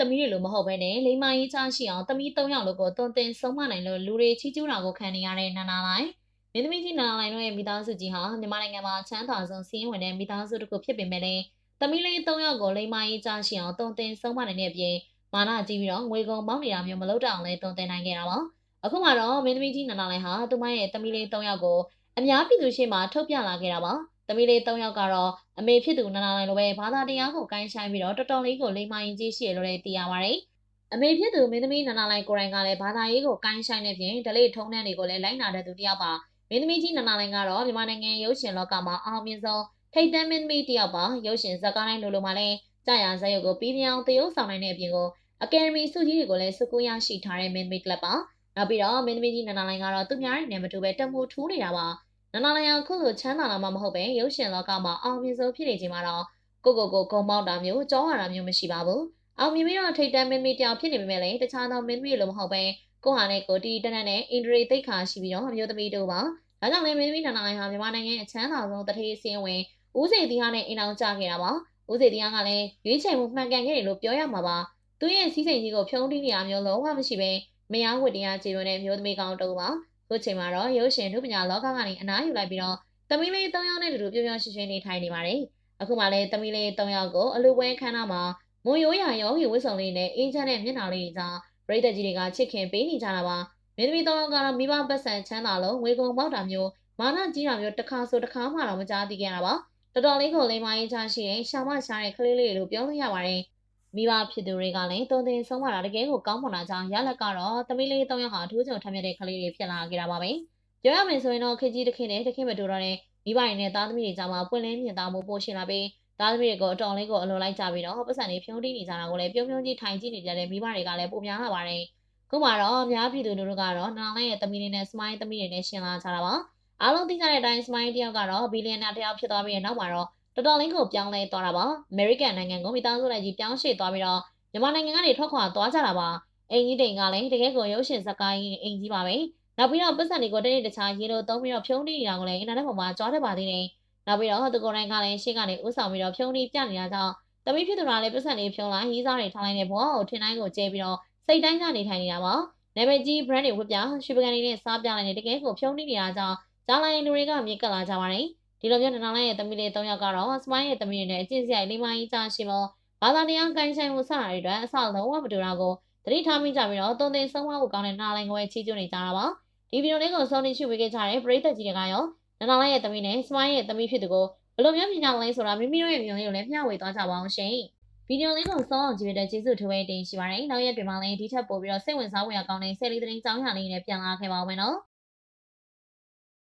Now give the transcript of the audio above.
သမီးတွေလိုမဟုတ်ဘဲနဲ့လိမ္မာရေးချရှိအောင်သမီး၃ယောက်လို့ကိုတွန်တင်ဆုံးမနိုင်လို့လူတွေချီးကျူးတာကိုခံနေရတဲ့နာနာလိုင်းမင်းသမီးကြီးနာနာလိုင်းတို့ရဲ့မိသားစုကြီးဟာမြန်မာနိုင်ငံမှာချမ်းသာဆုံးစီးရင်ဝင်တဲ့မိသားစုတစ်ခုဖြစ်ပေမဲ့လည်းသမီးလေး၃ယောက်ကိုလိမ္မာရေးချရှိအောင်တွန်တင်ဆုံးမနိုင်တဲ့အပြင်မာနကြီးပြီးတော့ငွေကုန်မောင်းနေတာမျိုးမလုပ်တော့အောင်လဲတွန်တင်နိုင်ခဲ့တာပါအခုမှတော့မင်းသမီးကြီးနာနာလိုင်းဟာသူမရဲ့သမီးလေး၃ယောက်ကိုအများပြည်သူရှေ့မှာထုတ်ပြလာခဲ့တာပါ သမီးလေး၃ယောက်ကတော့အမေဖြစ်သူနာနာလိုင်းလိုပဲဘာသာတရားကိုကိုင်းဆိုင်ပြီးတော့တော်တော်လေးကိုလိမ္မာရင်ကြီးရှိရလို့လည်းသိရပါတယ်။အမေဖြစ်သူမင်းသမီးနာနာလိုင်းကိုရိုင်းကလည်းဘာသာရေးကိုကိုင်းဆိုင်တဲ့ပြင်ဒလေးထုံးနှံတွေကိုလည်းလိုက်နာတဲ့သူတစ်ယောက်ပါ။မင်းသမီးကြီးနာနာလိုင်းကတော့မြန်မာနိုင်ငံရုပ်ရှင်လောကမှာအောင်မြင်ဆုံးထိပ်တန်းမင်းသမီးတစ်ယောက်ပါ။ရုပ်ရှင်ဇာတ်ကားတိုင်းလိုလိုမှာလည်းကြာရဇာတ်ရုပ်ကိုပြီးပြောင်းသရုပ်ဆောင်နိုင်တဲ့အပြင်ကိုအကယ်ဒမီဆုကြီးတွေကိုလည်းစုကူရရှိထားတဲ့မင်းသမီးကလပ်ပါ။နောက်ပြီးတော့မင်းသမီးကြီးနာနာလိုင်းကတော့သူများတွေနဲ့မတူပဲတက်မှုထူးနေတာပါ။ နာနာလိုင်အောင်ခုလိုချမ်းသာလာမှမဟုတ်ပဲရုပ်ရှင်လောကမှာအောင်မြင်ဆုံးဖြစ်နေချိန်မှာတော့ကိုကိုကိုဂုံမောက်တာမျိုးကြောရတာမျိုးမရှိပါဘူးအောင်မြင်ပြီးတော့ထိတ်တန်းမင်းမီတယောက်ဖြစ်နေပေမဲ့လည်းတခြားသောမင်းမီလိုမဟုတ်ပဲကိုဟာနဲ့ကိုတီတနက်နဲ့အင်ဒရီသိခါရှိပြီးတော့အမျိုးသမီးတို့ပါဒါကြောင့်လည်းမင်းမီနာနာလိုင်ဟာမြန်မာနိုင်ငံရဲ့အချမ်းသာဆုံးတထေးစင်းဝင်ဦးစေတီဟာနဲ့အင်အောင်ကြခဲ့တာပါဦးစေတီဟာကလည်းရွေးချယ်မှုမှန်ကန်ခဲ့တယ်လို့ပြောရမှာပါသူရဲ့စီးစိမ်ကြီးကိုဖြုံးတီးနေရမျိုးလုံးဝမရှိပဲမယားဝတ်တရားခြေရွံတဲ့မျိုးသမီးကောင်းတူပါ ခုချိန်မှာတော့ရုပ်ရှင်ထုပညာလောကကနေအနားယူလိုက်ပြီးတော့သမီးလေး၃ယောက်နဲ့တူတူပြောပြောရှင်းရှင်းနေထိုင်နေပါတယ်။အခုမှလည်းသမီးလေး၃ယောက်ကိုအလူပွဲခန်းနာမှာမွန်ရိုးရာရောဂီဝတ်ဆောင်လေးနဲ့အင်းချမ်းတဲ့မျက်နှာလေးကြောင့်ပရိသတ်ကြီးတွေကချစ်ခင်ပေးနေကြတာပါ။မင်းသမီး၃ယောက်ကတော့မိဘပတ်စံချမ်းသာလို့ငွေကုန်ပေါက်တာမျိုးမာနကြီးတာမျိုးတစ်ခါဆိုတစ်ခါမှတော့မကြားသိခဲ့ရတာပါ။တော်တော်လေးကိုလိမ္မာရေးချရှိတဲ့ရှာမရှားတဲ့ကလေးလေးလို့ပြောလို့ရပါတယ်။ မိဘဖြစ်သူတွေကလည်းတုံတင်ဆုံးမတာတကယ်ကိုကောင်းမွန်တာကြောင့်ရလက်ကတော့သမီးလေး၃ယောက်ဟာအထူးကြုံထမ်းမြတဲ့ကလေးတွေဖြစ်လာခဲ့တာပါပဲ။ပြောရမယ်ဆိုရင်တော့ခေကြီးတစ်ခင်နဲ့တစ်ခင်မတူတော့တဲ့မိဘတွေနဲ့သားသမီးတွေကြားမှာပွင့်လင်းမြင်သာမှုပိုရှိလာပြီးသားသမီးတွေကိုအတော်လေးကိုအလိုလိုက်ကြပြီးတော့ပတ်စံတွေဖြုံးတီးနေကြတာကိုလည်းပြုံးပြုံးကြီးထိုင်ကြည့်နေကြတဲ့မိဘတွေကလည်းပုံများလာပါတယ်။ခုမှတော့အများပြည်သူတို့ကတော့နောင်လိုက်ရဲ့သမီးလေးနဲ့စမိုင်းသမီးတွေနဲ့ရှင်းလာကြတာပါ။အားလုံးသိကြတဲ့အတိုင်းစမိုင်းတယောက်ကတော့ဘီလီယံနာတယောက်ဖြစ်သွားပြီးတဲ့နောက်မှာတော့ တော်တော်လေးကိုပြောင်းလဲသွားတာပါ။အမေရိကန်နိုင်ငံကိုမိသားစုလိုက်ကြီးပြောင်းရွှေ့သွားပြီးတော့မြန်မာနိုင်ငံကနေထွက်ခွာသွားကြတာပါ။အိမ်ကြီးတိမ်ကလည်းတကယ်ကိုရုပ်ရှင်ဇာတ်ကားကြီးအိမ်ကြီးပါပဲ။နောက်ပြီးတော့ပတ်စံတွေကိုတနေ့တခြားရေလိုသုံးပြီးတော့ဖြုံးတီးနေတာကိုလည်းအင်တာနက်ပေါ်မှာကြွားတတ်ပါသေးတယ်။နောက်ပြီးတော့သူကိုယ်တိုင်ကလည်းရှေ့ကနေဥဆောင်ပြီးတော့ဖြုံးတီးပြနေတာကြောင့်တမိဖြစ်သူကလည်းပတ်စံတွေဖြုံးလိုက်ရေးစားတွေထားလိုက်တဲ့ဘဝကိုထင်တိုင်းကိုကျဲပြီးတော့စိတ်တိုင်းကနေထိုင်နေတာပါ။နာမည်ကြီး brand တွေဝတ်ပြရွှေပကံတွေနဲ့စားပြလိုက်တဲ့တကယ်ကိုဖြုံးတီးနေတာကြောင့်ကြားလိုက်လူတွေကမြေကပ်လာကြပါတယ်။ ဒီလိုမျိုးနနာလိုက်ရဲ့သမီးလေး၃ယောက်ကတော့စမိုင်းရဲ့သမီးတွေနဲ့အကျင့်စရိုက်လေးမကြီးကြားရှိမောဘာသာတရားကိုင်းဆိုင်မှုစတာတွေအတွက်အဆလုံးဝမတူတာကိုသတိထားမိကြပြီးတော့တုံသင်ဆုံးမဖို့ကောင်းတဲ့နားလိုင်းကိုချီးကျူးနေကြတာပါဒီဗီဒီယိုလေးကိုဆုံးနေရှိဝေခဲ့ကြတဲ့ပရိသတ်ကြီးတွေကရောနနာလိုက်ရဲ့သမီးနဲ့စမိုင်းရဲ့သမီးဖြစ်သူကိုဘယ်လိုမျိုးမြင်ကြလဲဆိုတာမိမိတို့ရဲ့မြင်လေးကိုလည်းမျှဝေသွားကြပါအောင်ရှင်ဗီဒီယိုလေးကိုစောအောင်ကြည့်ရတဲ့ကျေးဇူးထူးဝဲတင်ရှိပါတယ်နောက်ရက်ပြင်မှာလည်းဒီထက်ပိုပြီးတော့စိတ်ဝင်စားဖွယ်ကောင်းတဲ့ဆယ်လီသတင်းကြောင်းရာလေးနဲ့ပြန်လာခဲ့ပါဦးမယ်နော်